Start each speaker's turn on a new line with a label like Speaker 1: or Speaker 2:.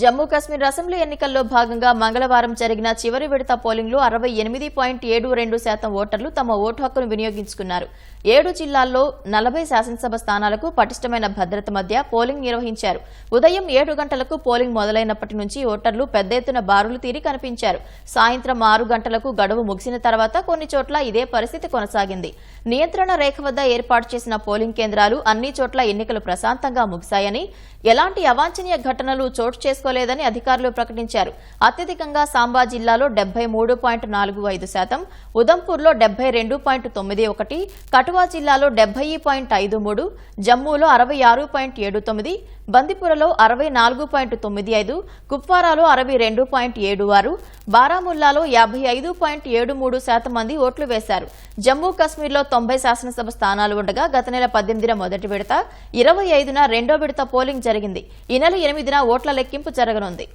Speaker 1: Jammu Kashmir assembly ఎన్నికల్లో భాగంగా మంగళవారం జరిగిన చివరి విడత పోలింగ్లో అరవై ఎనిమిది పాయింట్ ఏడు రెండు శాతం ఓటర్లు తమ ఓటు హక్కును వినియోగించుకున్నారు. ఏడు జిల్లాల్లో నలభై శాసనసభ స్థానాలకు పటిష్టమైన భద్రత మధ్య పోలింగ్ నిర్వహించారు. ఉదయం ఏడు గంటలకు పోలింగ్ మొదలైనప్పటి నుంచి ఓటర్లు పెద్ద ఎత్తున బారులు తీరి కనిపించారు. సాయంత్రం ఆరు గంటలకు గడువు ముగిసిన తర్వాత కొన్ని చోట్ల ఇదే పరిస్థితి కొనసాగింది. నియంత్రణ రేఖ వద్ద ఏర్పాటు చేసిన పోలింగ్ కేంద్రాలు అన్ని చోట్ల ఎన్నికలు ప్రశాంతంగా ముగిశాయని ఎలాంటి అవాంఛనీయ ఘటనలు చోటు చేసుకోలేదని అధికారులు ప్రకటించారు. అత్యధికంగా సాంబా జిల్లాలో డెబ్బై మూడు పాయింట్ నాలుగు ఐదు శాతం ఉదంపూర్లో డెబ్బై రెండు పాయింట్ తొమ్మిది ఒకటి కటువా జిల్లాలో డెబ్బై పాయింట్ ఐదు మూడు జమ్మూలో అరవై ఆరు పాయింట్ ఏడు తొమ్మిది బందిపురలో అరవై నాలుగు పాయింట్ తొమ్మిది ఐదు కుప్వారాలో అరవై రెండు పాయింట్ ఏడు ఆరు బారాముల్లాలో యాభై ఐదు పాయింట్ ఏడు మూడు శాతం మంది ఓట్లు వేశారు. జమ్మూ కశ్మీర్లో తొంభై శాసనసభ స్థానాలు ఉండగా గత నెల పద్దెనిమిదిన మొదటి విడత ఇరవై ఐదున రెండో విడత పోలింగ్ జరిగింది. ఈ నెల ఎనిమిదిన ఓట్ల లెక్కింపు జరగనుంది.